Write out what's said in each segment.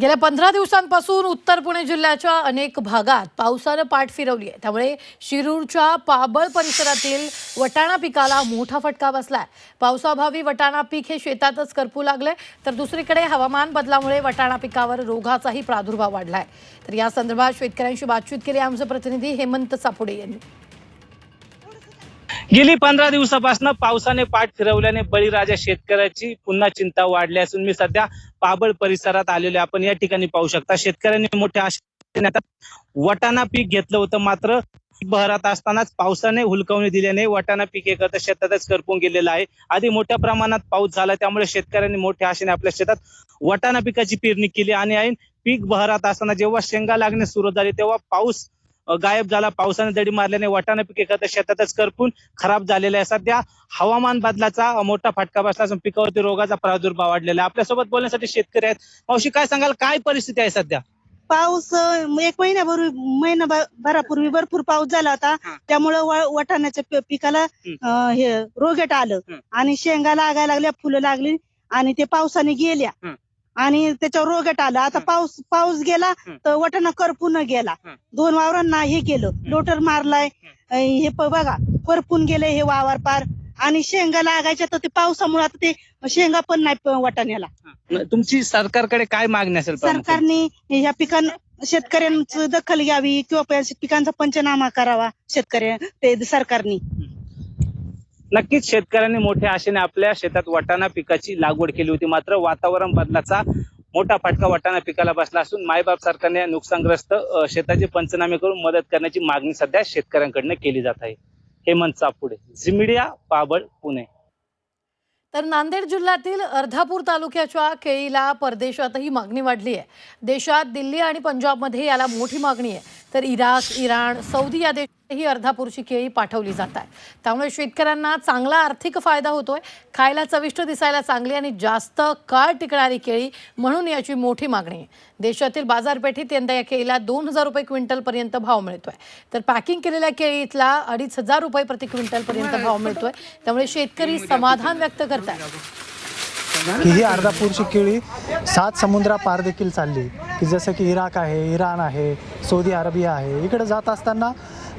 गेल्या पंधरा दिवसांपासून उत्तर पुणे जिल्ह्याच्या अनेक भागात पावसानं पाठ फिरवली आहे. त्यामुळे शिरूरच्या पाबळ परिसरातील वटाणा पिकाला मोठा फटका बसलाय. पावसाभावी वटाणा पीक हे शेतातच करपू लागलंय. तर दुसरीकडे हवामान बदलामुळे वटाणा पिकावर रोगाचाही प्रादुर्भाव वाढलाय. तर या संदर्भात शेतकऱ्यांशी बातचीत केली आमचे प्रतिनिधी हेमंत सापुडे यांनी. गेली पंधरा दिवसापासून पावसाने पाठ फिरवल्याने बळीराजा शेतकऱ्याची पुन्हा चिंता वाढली असून मी सध्या पाबळ परिसरात आलेलो आपण या ठिकाणी पाहू शकता शेतकऱ्यांनी मोठ्या आशेने वटाणा पीक घेतलं होतं. मात्र बहरात असतानाच पावसाने हुलकावणी दिल्याने वटाणा पीक एकत्र शेतातच करपून गेलेलं आहे. आधी मोठ्या प्रमाणात पाऊस झाला त्यामुळे शेतकऱ्यांनी मोठ्या आशेने आपल्या शेतात वटाणा पिकाची पेरणी केली. आणि ऐन पीक बहरात असताना जेव्हा शेंगा लागणे सुरू झाले तेव्हा पाऊस गायब झाला. पावसाने दडी मारल्याने वाटाणा पीक एकत्र शेतातच करपून खराब झालेलं आहे. सध्या हवामान बदलाचा मोठा फटका बसला असून पिकावरती रोगाचा प्रादुर्भाव वाढलेला आहे. आपल्यासोबत बोलण्यासाठी शेतकरी आहेत. मावशी काय सांगाल? काय परिस्थिती आहे सध्या? पाऊस एक महिन्यापूर्वी महिनाभरापूर्वी भरपूर पाऊस झाला होता. त्यामुळं वाटाण्याच्या पिकाला हे रोगेट आलं. आणि शेंगा लागायला लागल्या फुलं लागली आणि ते पावसाने गेल्या. आणि त्याच्यावर रोगेट आलं. आता. पाऊस पाऊस गेला. तर वाटाणा करपून गेला. दोन वावरांना हे केलं. लोटर मारलाय. हे. प- बघा करपून गेले हे वावर पार. आणि शेंगा लागायच्या तर ते पावसामुळे आता ते शेंगा पण नाही प- वाटाण्याला. न- तुमची सरकारकडे काय मागणी असेल प्रामुख्याने? सरकारने ह्या पिकां शेतकऱ्यांची दखल घ्यावी किंवा प- पिकांचा पंचनामा करावा शेतकऱ्या ते सरकारने. नक्कीच शेतकऱ्यांनी मोठ्या आशेने आपल्या शेतात वाटाणा पिकाची लागवड केली होती. मात्र वातावरण बदलाचा मोठा फटका वाटाणा पिकाला बसला असून मायबाप सरकारने या नुकसानग्रस्त शेताचे पंचनामे करून मदत करण्याची मागणी सध्या शेतकऱ्यांकडनं केली जात आहे. Hemant Chapude Zee Media Pabal Pune. तर नांदेड जिल्ह्यातील अर्धापूर तालुक्याच्या केळीला परदेशातही मागणी वाढली आहे. देशात दिल्ली आणि पंजाबमध्ये याला मोठी मागणी आहे. तर इराक इराण सौदी या देशातही अर्धापूरची केळी पाठवली जात आहे त्यामुळे शेतकऱ्यांना चांगला आर्थिक फायदा होतोय. खायला चविष्ट दिसायला चांगली आणि जास्त काळ टिकणारी केळी म्हणून याची मोठी मागणी आहे. देशातील बाजारपेठेत यंदा या केळीला दोन हजार रुपये क्विंटलपर्यंत भाव मिळतोय. तर पॅकिंग केलेल्या केळीतला अडीच हजार रुपये प्रति क्विंटलपर्यंत भाव मिळतोय. त्यामुळे शेतकरी समाधान व्यक्त करतात की ही अर्धापूरची केळी सात समुद्रा पार देखील चालली. की जसं की इराक आहे इराण आहे सौदी अरेबिया आहे. इकडे जात असताना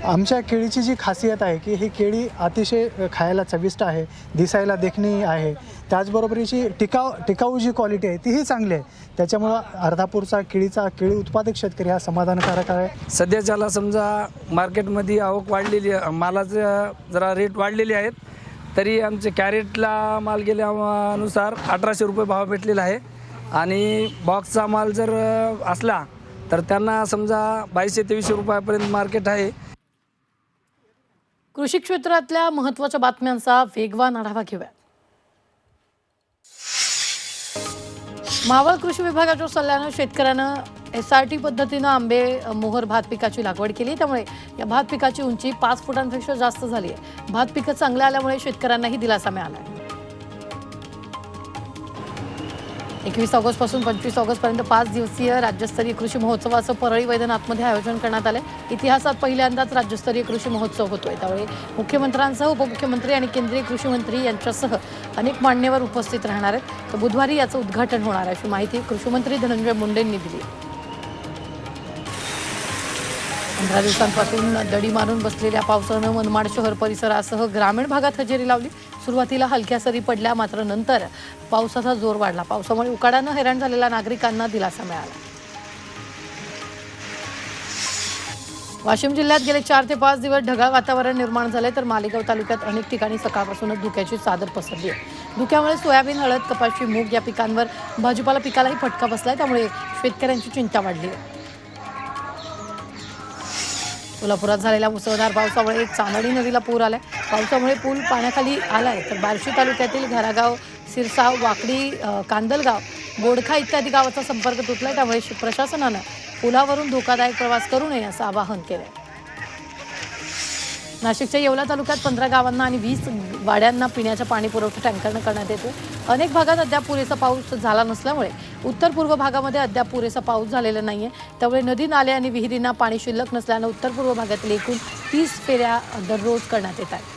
आमच्या केळीची जी खासियत आहे की ही केळी अतिशय खायला चविष्ट आहे दिसायला देखणी आहे. त्याचबरोबरीची टिकाव टिकाऊ जी क्वालिटी आहे तीही चांगली आहे. त्याच्यामुळं अर्धापूरचा केळीचा केळी उत्पादक शेतकरी हा समाधानकारक आहे. सध्या ज्याला समजा मार्केटमध्ये आवक वाढलेली मालाचं जरा रेट वाढलेले आहेत तरी आमचे कॅरेटला माल गेल्यानुसार अठराशे रुपये भाव भेटलेला आहे. आणि बॉक्सचा माल जर असला तर त्यांना समजा बावीसशे तेवीसशे रुपयापर्यंत मार्केट आहे. कृषी क्षेत्रातल्या महत्त्वाच्या बातम्यांचा वेगवान आढावा घेऊया. मावळ कृषी विभागाच्या सल्ल्यानं शेतकऱ्यानं एस आर टी पद्धतीनं आंबे मोहर भात पिकाची लागवड केली. त्यामुळे या भात पिकाची उंची पाच फुटांपेक्षा जास्त झाली आहे भात पिकं चांगलं आल्यामुळे शेतकऱ्यांनाही दिलासा मिळाला आहे एकवीस ऑगस्टपासून पंचवीस ऑगस्टपर्यंत पाच दिवसीय राज्यस्तरीय कृषी महोत्सवाचं परळी वैद्यनाथमध्ये आयोजन करण्यात आलंय. इतिहासात पहिल्यांदाच राज्यस्तरीय कृषी महोत्सव होतोय. त्यावेळी मुख्यमंत्र्यांसह उपमुख्यमंत्री आणि केंद्रीय कृषी मंत्री यांच्यासह अनेक मान्यवर उपस्थित राहणार आहेत. तर बुधवारी याचं उद्घाटन होणार आहे अशी माहिती कृषीमंत्री धनंजय मुंडेंनी दिली पंधरा दिवसांपासून दडी मारून बसलेल्या पावसानं मनमाड शहर परिसरासह ग्रामीण भागात हजेरी लावली. सुरुवातीला हलक्या सरी पडल्या मात्र नंतर पावसाचा जोर वाढला. पावसामुळे उकाडानं हैराण झालेल्या नागरिकांना दिलासा मिळाला. वाशिम जिल्ह्यात गेले चार ते पाच दिवस ढगाळ वातावरण निर्माण झाले तर मालेगाव तालुक्यात अनेक ठिकाणी सकाळपासूनच धुक्याची चादर पसरली आहे. धुक्यामुळे सोयाबीन हळद कपाशी मूग या पिकांवर भाजीपाला पिकालाही फटका बसलाय त्यामुळे शेतकऱ्यांची चिंता वाढली आहे. कोल्हापुरात झालेल्या मुसळधार पावसामुळे चांदणी नदीला पूर आलाय. पावसामुळे पूल पाण्याखाली आला आहे तर बार्शी तालुक्यातील घरागाव सिरसाव वाकडी कांदलगाव बोडखा इत्यादी गावाचा संपर्क तुटला त्यामुळे प्रशासनानं पुलावरून धोकादायक प्रवास करू नये असं आवाहन केलं नाशिकच्या येवला तालुक्यात पंधरा गावांना आणि वीस वाड्यांना पिण्याच्या पाणी पुरवठा टँकरनं करण्यात येतो अनेक भागात अद्याप पुरेसा पाऊस झाला नसल्यामुळे उत्तर पूर्व भागामध्ये अद्याप पुरेसा पाऊस झालेला नाही आहे त्यामुळे नदी नाले आणि विहिरींना पाणी शिल्लक नसल्यानं उत्तर पूर्व भागातील एकूण तीस फेऱ्या दररोज करण्यात येत आहेत.